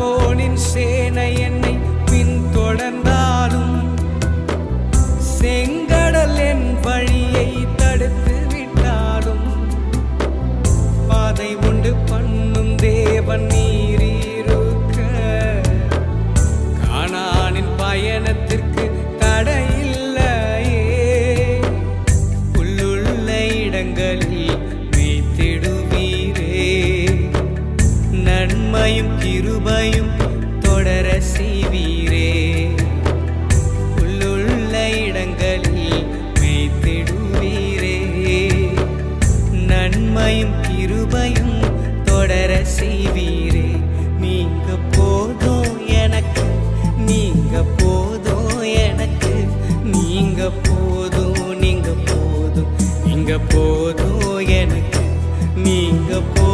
பார்வோனின் சேனை என்னை பின்தொடர்ந்தாலும் செங்கடல் என் வழியை தடுத்து விட்டாலும் பாதை உண்டு பண்ணும் தேவன் நீரீருக்க. காணானின் பயணத்திற்கு தடையில்லையே. புல்லுள்ள இடங்களில் தொடர செய்வீரே. உள்ளுள்ள இடங்களில் மெய்த்திடுவீரே. நன்மையும் கிருபையும் தொடர செய்வீரே. நீங்க போதும் எனக்கு நீங்க போதும் எனக்கு. நீங்க போதும் நீங்க போதும் நீங்க போதும் எனக்கு. நீங்க போ